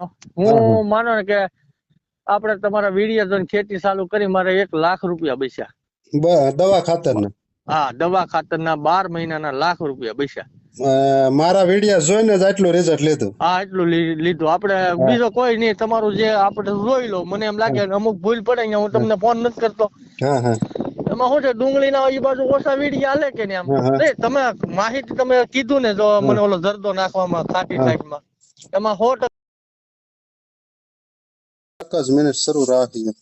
હું માનો ને કે આપણે તમારા વીડિયો જોઈને ખેતી ચાલુ કરી મારે એક લાખ રૂપિયા બસ્યા. દવા ખાતર ને હા દવા ખાતરના બાર મહિનાના લાખ રૂપિયા બસ્યા. મારા વિડિયા જોઈને જ આટલું રિઝલ્ટ લીધું. હા એટલું લીધું. આપણે બીજો કોઈ નહીં તમારું જે આપણે જોઈ લો મને એમ લાગે અમુક ભૂલ પડે હું તમને ફોન નથી કરતો. હા હા. એમાં શું છે ડુંગળી ના એ બાજુ ઓછા વિડિયા હાલે કે હા. આમ તમે માહિતી તમે કીધું ને જો મને ઓલો જરદો નાખવામાં ખાટી સાઈડમાં એમાં સો એક જ મિનિટ શરૂ રાખીએ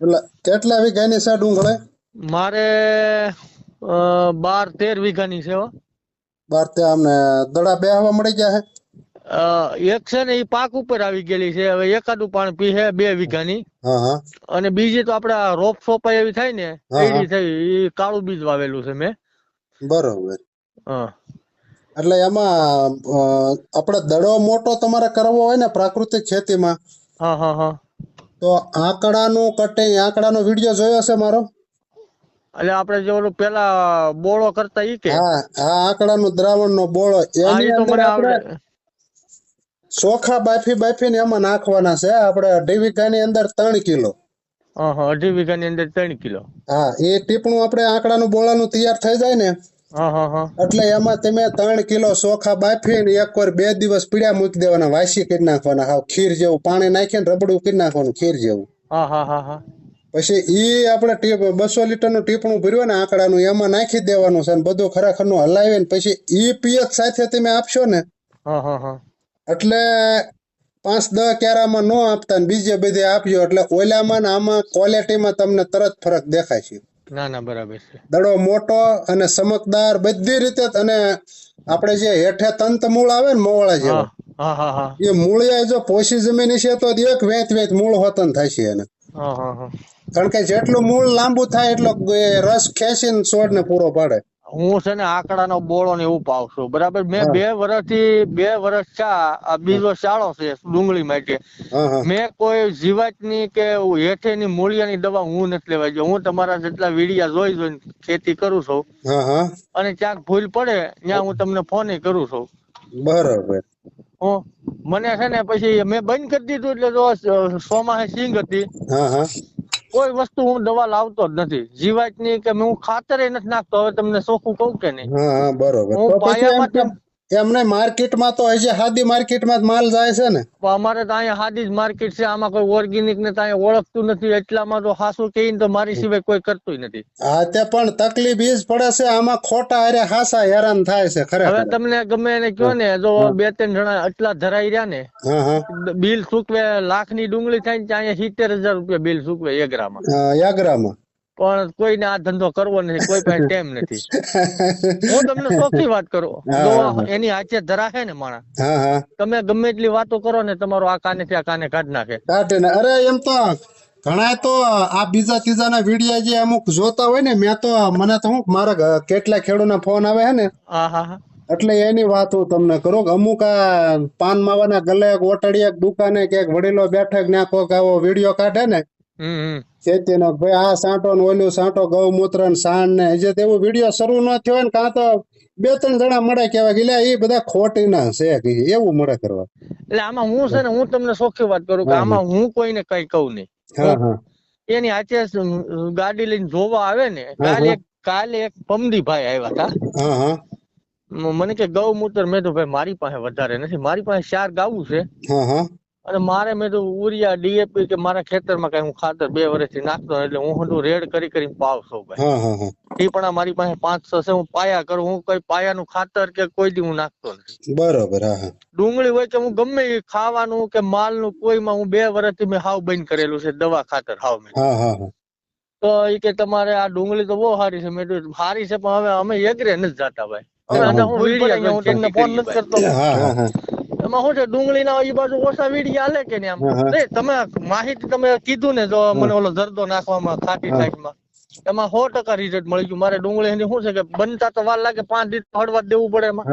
એટલે કેટલા વીઘાની છે ડુંગળી? મારે બાર તેર વીઘાની છે બાર તે આમને દડા બેહવા મળી ગયા હે? એક છે ને એ પાક ઉપર આવી ગયેલી છે. હવે એકાદું પાણી પી છે બે વીઘાની. અને બીજી તો આપડે રોપ સોપા એવી થાય ને એવી થઈ એ કાળું બીજ વાવેલું છે મેં. બરોબર. હા. એટલે એમાં આપણે દડો મોટો તમારે કરવો હોય ને પ્રાકૃતિક ખેતીમાં? હા હા હા. તો આંકડાનું કટે આંકડાનો વીડિયો જોયો છે મારો? એટલે આપણે જે ઓલું પેલા બોળો કરતા ઈ કે? હા હા આંકડાનું દ્રાવણનો બોળો. એની અંદર આપણે ચોખા બાફી બાફીને એમાં નાખવાના છે. આપણે અઢી વીઘાની અંદર ત્રણ કિલો. અઢી વીઘાની અંદર ત્રણ કિલો. હા એ ટીપણું આપણે આંકડાનું બોળાનું તૈયાર થઈ જાય ને એટલે એમાં તમે ત્રણ કિલો ચોખા બાફીને એકવાર બે દિવસ પીડ્યા મૂકી દેવાના વાસી કરી નાખવાના. હાવ ખીર જેવું. પાણી નાખીને રબડું કરી નાખવાનું ખીર જેવું. પછી ઈ આપણે ટીપ બસો લીટરનું ટીપણું ભર્યું ને આંકડાનું એમાં નાખી દેવાનું છે બધું ખરેખરનું હલાવીને પછી ઈ પિયત સાથે તમે આપશો ને હા હા હા. એટલે પાંચ દસ ક્યારામાં ન આપતા ને બીજે બધે આપજો. એટલે ઓલામાં ને આમાં ક્વોલિટીમાં તમને તરત ફરક દેખાય છે. ના ના બરાબર છે. દડો મોટો અને ચમકદાર બધી રીતે અને આપણે જે હેઠે તંત મૂળ આવે ને મોવાળા જેવા. હા હા હા એ મૂળિયા જો પોષી જમીન છે તો એક વેત વેત મૂળ હોતન થાય છે એને. કારણ કે જેટલું મૂળ લાંબુ થાય એટલો રસ ખેંચીને છોડને પૂરો પાડે. હું છે ને આંકડાનો બોળો ને એવું પાવ છું બરાબર? મેં બે બે વર્ષથી બે વર્ષ ચા આ બીજો શાળો છે ડુંગળી માટે મેં કોઈ જીવાતની કે હેઠેની મૂળિયાની દવા હું નથી લેવા જો હું તમારા જેટલા વીડિયા જોઈ જોઈને ખેતી કરું છું. અને ક્યાંક ભૂલ પડે ત્યાં હું તમને ફોન કરું છું. બરોબર. મને છે ને પછી મેં બંધ કરી દીધું એટલે જો સોમાહે સિંગ હતી. કોઈ વસ્તુ હું દવા લાવતો જ નથી. જીવાતની કે હું ખાતરે નથી નાખતો હવે તમને ચોખ્ખું કઉ કે નહીં? હા બરોબર. હું પાયામાં એમને માર્કેટમાં તો હજી હાદી માર્કેટમાં જ માલ જાય છે ને. અમારે તો અહીંયા હાદી જ માર્કેટ છે આમાં કોઈ ઓર્ગેનિક ને ત્યાં ઓળખતું નથી એટલામાં તો હાસું કે તો મારી સિવાય કોઈ કરતું નથી. હા તે પણ તકલીફ જ પડે છે આમાં ખોટા અરે હાસા હેરાન થાય છે હવે તમને ગમે એને કયો ને જો બે ત્રણ જણા એટલા ધરાઈ રહ્યા ને બિલ ચૂકવે લાખની ડુંગળી થાય ને ત્યાં સિત્તેર હજાર રૂપિયા બિલ ચૂકવે એગરામાં હા, યાગરામાં પણ કોઈને આ ધંધો કરવો નથી કોઈ પાસે ટાઈમ નથી. હું તમને ચોખ્ખી વાત કરું. એની હાથે ધરાશે ને હા તમે ગમે એટલી વાતો કરો ને તમારો આ કાને થી આ કાને કાઢ નાખે. અરે એમ તો ઘણા તો આ બીજા ત્રીજાના વીડિયો જે અમુક જોતા હોય ને મેં તો મને તો હું મારા કેટલા ખેડૂતના ફોન આવે છે ને હા હા હા. એટલે એની વાત હું તમને કરું અમુક આ પાન માવાના ગલે એક દુકાને ક્યાંક વડીલો બેઠક ને કોક આવો વીડિયો કાઢે ને ખેતીનો ભાઈ આ સાંટો ને ઓલું સાંટો ગૌમૂત્ર ને સાણ ને હજી તો વીડિયો શરૂ ન થયો ને કાં તો બે ત્રણ જણા મળે કેવા કે એ બધા ખોટી ના છે કે એવું મળે કરવા. એટલે આમાં હું છે ને હું તમને સોખી વાત કરું કે આમાં હું કોઈને કઈ કહું નહીં. એની હાથે ગાડી લઈને જોવા આવે ને કાલે કાલે એક પમદીભાઈ આવ્યા હતા. મને કે ગૌમૂત્ર મેં તો ભાઈ મારી પાસે વધારે નથી મારી પાસે ચાર ગાવું છે. હા હા. અને મારે મેં તો ઉરિયા ડીએપી કે મારા ખેતરમાં કઈ હું ખાતર બે વર્ષથી નાખતો. એટલે હું બધું રેડ કરી કરીને પાવ છું ભાઈ. હા હા હા. એ પણ આ મારી પાસે પાંચ છ છે હું પાયા કરું હું કોઈ પાયાનું ખાતર કે કોઈ દી હું નાખતો નથી. બરોબર હા ડુંગળી હોય કે હું ગમે એ ખાવાનું કે માલનું કોઈમાં હું બે વર્ષથી મેં હાવ બંધ કરેલું છે દવા ખાતર હાવ મેં. હા હા હા. તો એ કે તમારે આ ડુંગળી તો બહુ સારી છે મેં સારી છે પણ હવે અમે એગરે નથી જાતા ભાઈ. હા, અને હા. હું તમને ફોન નથી કરતો. હા હા હા. એમાં શું છે ડુંગળી ના એ બાજુ ઓછા વીડી હાલે કે હા. આમ તમે માહિતી તમે કીધું ને જો મને ઓલો જરદો નાખવામાં ખાટી. સાઈડમાં એમાં સો ટકા રિઝલ્ટ મળી ગયું. મારે ડુંગળી એની શું છે કે બનતા તો વાર લાગે પાંચ દિવસ હળવા દેવું પડે એમાં.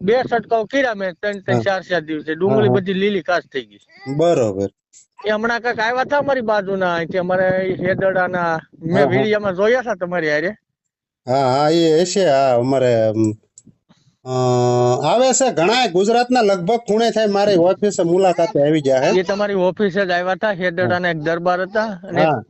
બે છટકાવ કર્યા મેં ત્રણ ત્રણ ચાર ચાર દિવસે. ડુંગળી. બધી લીલી કાચ થઈ ગઈ. બરોબર. એ હમણાં કાંઈક આવ્યા હતા અમારી બાજુના અહીંથી અમારે હેદડાના મેં વીડિયામાં જોયા હતા તમારી હારે. હા હા એ હશે હા અમારે આવે છે ઘણા ગુજરાતના લગભગ ખૂણે થાય મારી ઓફિસે મુલાકાતે આવી ગયા હે. એ તમારી ઓફિસે જ આવ્યા હતા હેડડાના એક દરબાર હતા હા.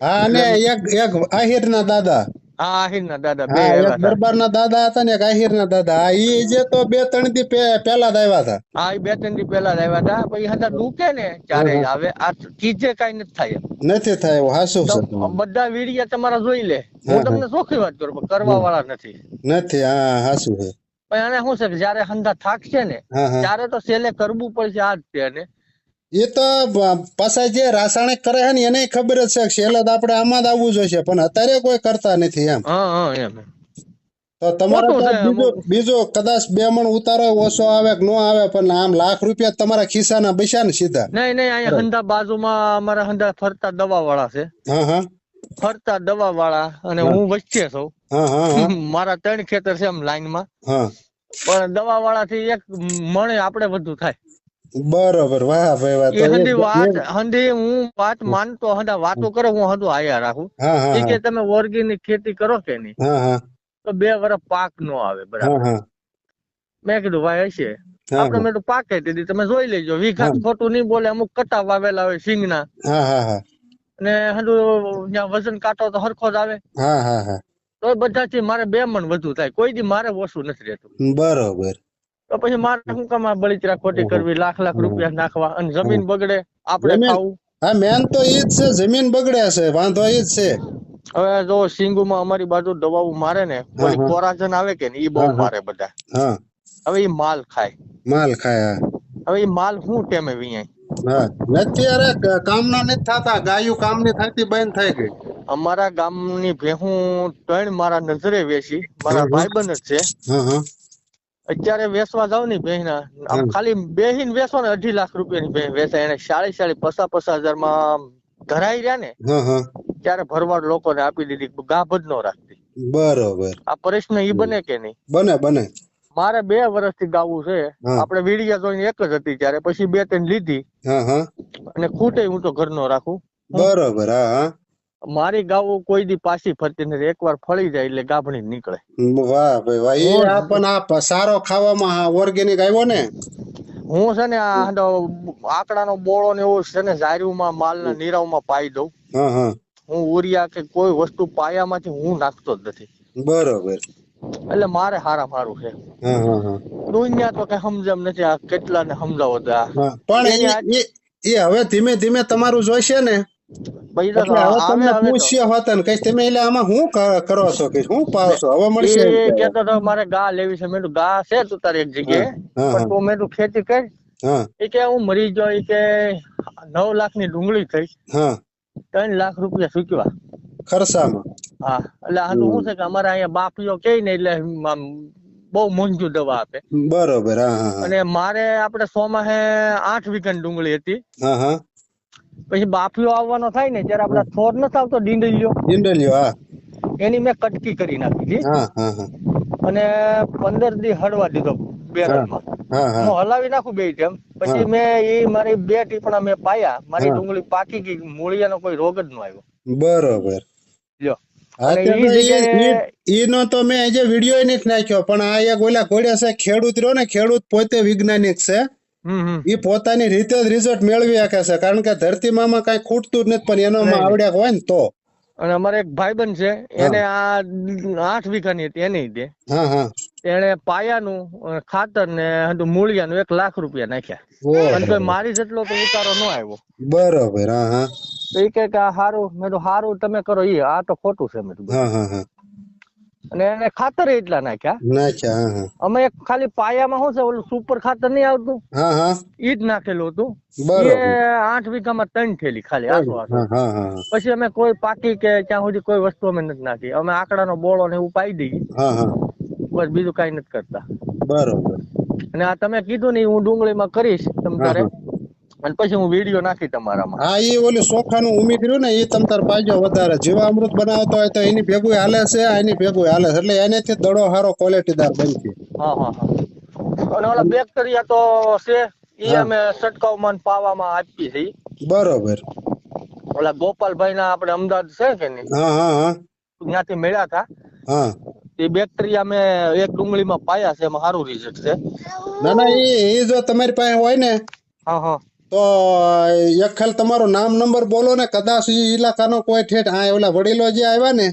અને એક એક આહિરના દાદા. આહિર આહિરના દાદા બે એક દરબારના દાદા હતા ને એક આહિરના દાદા. ઈ જે તો બે ત્રણ દી પેલા પહેલા જ આવ્યા હતા. હા બે ત્રણ દી પહેલા જ આવ્યા હતા. પછી હતા દુખે ને જ આવે? આ ચીજે કાંઈ નથી થાય નથી થાય એવું. હાસું છે? બધા વીડિયા તમારા જોઈ લે. હું તમને ચોખ્ખી વાત કરું કરવા વાળા નથી. નથી હા હાસુ છે? પણ એને શું છે કે જયારે હંધા થાકશે ને ત્યારે તો સેલે કરવું પડશે આ જ છે એને. એ તો પાછા જે રાસાયણિક કરે છે ને એને ખબર જ છે છેલ્લે તો આપણે આમાં જ આવવું જોઈએ પણ અત્યારે કોઈ કરતા નથી એમ. તો તમારો બીજો બીજું કદાચ બે મણ ઉતારો ઓછો આવે કે નો આવે પણ આમ લાખ રૂપિયા તમારા ખિસ્સાના બસ્યા ને સીધા. નહીં નહીં અહીંયા હંધા બાજુમાં અમારા હંધા ફરતા દવા વાળા છે. હા હા. ફરતા દવા વાળા અને હું. વચ્ચે છું. મારા ત્રણ ખેતર છે એમ લાઈનમાં. હા. પણ દવા વાળા થી એક મણે આપણે વધુ થાય. બરોબર વાહ ભાઈ વાત એ હંધી વાત હંધી હું વાત માનતો હંધા વાતો કરો હું હંધું આયા રાખું. ઠીક કે તમે ઓર્ગેનિક ખેતી કરો કે નહીં? તો બે વર્ષ પાક નો આવે બરાબર. મેં કીધું ભાઈ હશે. આપડે આપણે મેં પાકે દીધી તમે જોઈ લેજો. વીઘા ખોટું નહીં બોલે અમુક કટા વાવેલા હોય સિંગના. અને હજુ વજન કાંટો તો હરખો જ આવે. હા હા હા. તો બધાથી મારે બે મણ વધુ થાય. કોઈ દી મારે ઓછું નથી રહેતું. બરોબર. તો પછી મારે શું કામ આ ખોટી કરવી લાખ લાખ રૂપિયા નાખવા અને જમીન બગડે આપણે ખાવું. હા મેન તો એ જ છે જમીન બગડે છે વાંધો એ જ છે. હવે જો સિંગુમાં અમારી બાજુ દવાઓ મારે ને કોઈ કોરાજન આવે કે ને એ બહુ હા, હા. મારે બધા. હા. હવે ઈ માલ ખાય. માલ ખાય હવે એ માલ શું ટેમે વિયાય? હા. નથી અરે કામના નથી થતા ગાયું કામની થતી બંધ થઈ ગઈ. અમારા ગામની ભેહું ત્રણ મારા નજરે વેચી. મારા. ભાઈબંધ જ છે. અત્યારે વેચવા જાવની આમ ખાલી બેહીન વેચો ને અઢી લાખ રૂપિયાની ભેહ વેચાય એને ચાળીસ ચાળીસ પચાસ પચાસ હજારમાં ધરાઈ રહ્યા ને ત્યારે ભરવાડ લોકોને આપી દીધી ગાભ જ ન રાખતી. બરોબર. આ પ્રશ્ન ઈ બને કે નહીં? બને બને. મારે બે વર્ષથી ગાવું છે. આપણે વીડિયા જોઈને એક જ હતી ત્યારે પછી બે ત્રણ લીધી. અને ખૂટે હું તો ઘરનો રાખું. બરોબર હા. મારી ગાવું કોઈ દી પાછી ફરતી નથી. એકવાર ફળી જાય એટલે ગાભણી નીકળે. વાહ ભાઈ વાહ. એ આ પણ આ સારો ખાવામાં ઓર્ગેનિક આવ્યો ને? હું છે ને આ આકડાનો બોળો ને એવું છે ને માલ માલના નીરાવમાં પાઈ દઉં. હા હા. હું ઉરિયા કે કોઈ વસ્તુ પાયામાંથી હું નાખતો જ નથી. બરોબર. એટલે મારે હારા મારું છે. દુનિયા તો કઈ સમજમ નથી આ કેટલા ને સમજાવો પણ ઈ હવે ધીમે ધીમે તમારું જોઈશે ને? પછી તો એટલે હવે આવે તમને હવે તો પૂછ્યા હોતા ને તમે એટલે આમાં શું કરો છો કે શું પાવ છો હવે મળશે એમ. એ કહેવાય. કેતો તો મારે ગા લેવી છે. મેં ગા છે તું તારી એક જગ્યાએ. પણ તું મેં ખેતી કર. એ કે હું મરી ગયો. એ કે નવ લાખની ડુંગળી થઈ. ત્રણ લાખ રૂપિયા ચૂકવા ખરસામાં હા. એટલે આ શું છે કે અમારે અહીંયા બાપીઓ કે ને એટલે બહુ મોંઘી દવા આપે. બરોબર અને મારે આપણે સો માહે આઠ વીઘન ડુંગળી હતી. હા હા. પછી બાફીઓ આવવાનો થાય ને ત્યારે આપડા થોર નથી આવતો ડીંડલિયો. ડીંડલિયો હા. એની મેં કટકી કરી નાખી હતી. અને પંદર દી હળવા દીધો બેરલમાં હા હલાવી નાખું બે ટેમ. પછી મેં એ મારી બે ટીપણા મેં પાયા. મારી ડુંગળી પાકી ગઈ. મૂળિયાનો કોઈ રોગ જ ન આવ્યો. બરોબર. ઈ- ઈનો તો મેં આજે વીડિયો નથી નાખ્યો પણ આ એક ઓલા ઘોડે છે ખેડૂત રહ્યો ને ખેડૂત પોતે વૈજ્ઞાનિક છે. ઈ પોતાની રીતે જ રિઝલ્ટ મેળવી શકે છે. કારણ કે ધરતી મામા કઈ ખૂટતું જ નથી પણ એનામાં. આવડ્યા હોય ને તો. અને અમારે એક ભાઈબંધ છે એને આ આઠ વીઘાની હતી એની હા એને પાયાનું ખાતર ને મૂળિયાનું એક લાખ રૂપિયા નાખ્યા. અને મારી જેટલો તો ઉતારો ન આવ્યો. બરોબર હા હા. તો એ કે આ સારું મેં તો સારું તમે કરો એ આ તો ખોટું છે. મેં અને એને ખાતર એટલા નાખ્યા. નાખ્યા હા હા. અમે ખાલી પાયામાં શું છે ઓલું સુપર ખાતર નહીં આવતું? હા હા. ઈ જ નાખેલું હતું. એ આઠ વીઘામાં ત્રણ થેલી ખાલી આસો આસો હા હા હા પછી અમે કોઈ પાકી કે ત્યાં સુધી કોઈ વસ્તુ અમે નથી નાખી. અમે આકડાનો બોળો ને એવું પાઈ દઈએ. હા હા. બસ બીજું કઈ નથી કરતા. બરોબર. અને આ તમે કીધું ને હું ડુંગળીમાં કરીશ તમ તારે હા, અને પછી હું વીડિયો નાખી તમારામાં. હા એ ઓલું ચોખાનું ઉમી કર્યું ને એ તમ તાર પાજો વધારે. જીવામૃત બનાવતો હોય તો એની ભેગું હાલે છે એની ભેગું હાલે છે. એટલે એનેથી દડો સારો ક્વોલિટીદાર બનશે હા હા હા. અને ઓલા બેક્ટેરિયા તો છે એ. અમે છંટકાવમાં પાવામાં આપીએ છીએ. બરોબર. ઓલા ગોપાલભાઈ ના આપણે અમદાવાદ છે કે નહીં? હા હા હા. ત્યાંથી મળ્યા હતા હા. તે બેક્ટેરિયા મેં એક ડુંગળીમાં પાયા છે એમાં સારું રિઝલ્ટ છે. ના ના એ જો તમારી પાસે હોય ને હા હા. તો એક તમારો નામ નંબર બોલો ને કદાચ ઈ ઇલાકાનો કોઈ ઠેઠ આ ઓલા વડીલો જે આવ્યા ને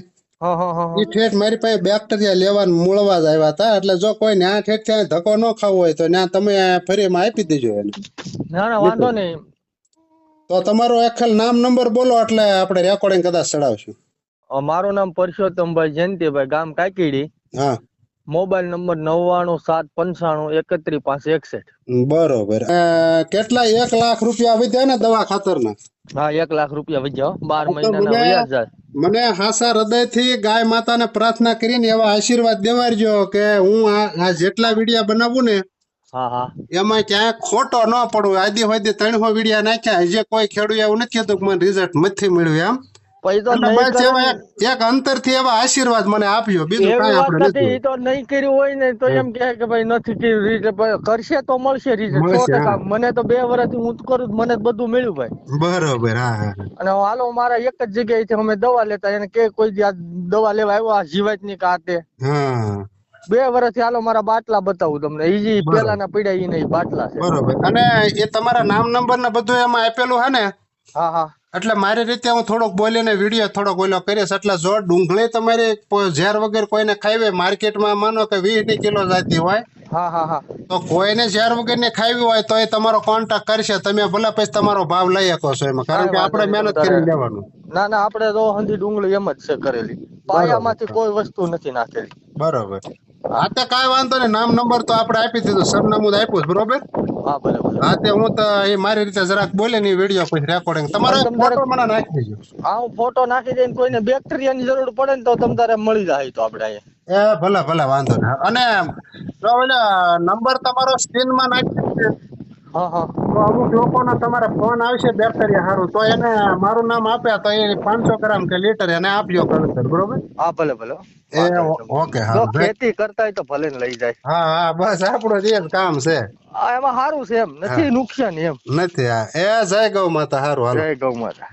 ઈ ઠેઠ મારી પાસે બેક્ટેરિયા લેવા મૂળવા જ આવ્યા હતા. એટલે જો કોઈ ન્યા ઠેઠ ત્યાં ધક્કો ન ખાવો હોય તો ત્યાં તમે ફરી એમાં આપી દેજો એને. ના ના વાંધો નહીં. તો તમારો એક નામ નંબર બોલો એટલે આપણે રેકોર્ડિંગ કદાચ ચડાવશું. મારું નામ પરસોત્તમભાઈ જયંતિભાઈ ગામ કાકીડી. હા. મોબાઈલ નંબર નવ્વાણું સાત પંચાણું એકત્રીસ પાંચ એકસઠ. બરોબર. કેટલા એક લાખ રૂપિયા વધ્યા ને દવા ખાતરના? હા એક લાખ રૂપિયા વધ્યા બાર મહિના મને- હાસા હૃદયથી ગાય માતા માતાને પ્રાર્થના કરીને એવા આશીર્વાદ દેવાડજો કે હું આ આ જેટલા વિડિયા બનાવું ને હા હા. એમાં ક્યાંય ખોટો ન પડવું આદિ હોય ત્રણસો વિડિયા નાખ્યા. હજી કોઈ ખેડૂત એવું નથી કે મને રિઝલ્ટ નથી મળ્યું પછી તો બસ કરે એવા એક આશીર્વાદ મને આપ્યો. બીજું આપણે નથી તો નહીં કર્યું હોય ને તો એમ કે ભાઈ નથી કર્યું રિઝલ્ટ કરશે તો મળશે રિઝલ્ટ સો ટકા. મને તો બે વર્ષથી હું કરું મને બધું મળ્યું ભાઈ. બરોબર હા અને હાલો મારા એક જ જગ્યાએથી અમે દવા લેતા એને કે કોઈ દવા લેવા આવ્યો આ જીવાતની કાતે હા. બે વર્ષથી હાલો મારા બાટલા બતાવું તમને. ઈ જે પેલા પેલાના પીડા ઈ નહીં બાટલા છે. બરોબર. અને એ તમારા નામ નંબર ને બધું એમાં આપેલું હે ને? હા હા. એટલે મારી રીતે હું થોડોક બોલીને વીડિયો થોડોક ઓલો કરીશ. એટલે જો ડુંગળી તમારી ઝેર વગર કોઈને ખાવી માર્કેટમાં માનો કે વીસની કિલો જતી હોય હા હા હા. તો કોઈને ઝેર વગર ને ખાવી હોય તો એ તમારો કોન્ટેક્ટ કરશે. તમે ભલે પછી તમારો ભાવ લઈ શકો છો એમાં કારણ કે આપણે મહેનત કરી લેવાનું. ના ના આપણે તો હંધી ડુંગળી એમ જ છે કરેલી. પાયામાંથી કોઈ વસ્તુ નથી નાખેલી. બરોબર. હા તો કાંઈ વાંધો નહીં. નામ નંબર તો આપણે આપી દીધું. સરનામું આપ્યું બરોબર? હા બરાબર હા તે હું તો એ મારી રીતે જરાક બોલે ની વીડિયો પછી રેકોર્ડિંગ તમારો ફોટો મને નાખી દેજો. હા હું ફોટો નાખી દઈને કોઈને બેક્ટેરિયાની જરૂર પડે ને તો તમ તારે મળી જાય તો આપણે એ ભલે ભલે વાંધો નહીં. અને નંબર તમારો સ્ક્રીનમાં નાખી હા હા. તો અમુક લોકોનો તમારે ફોન આવશે બેક્ટેરિયા સારું તો એને મારું નામ આપ્યા તો એ પાંચસો ગ્રામ કે લીટર એને આપજો કલર બરોબર? હા ભલે ભલે. એ ઓકે હા ખેતી કરતા હોય તો ભલે લઈ જાય. હા હા બસ આપણું જે કામ છે. એમાં સારું છે એમ. નથી નુકસાન એમ. નથી હા. એ જય ગૌ માતા સારું હાલો. જય ગૌ માતા.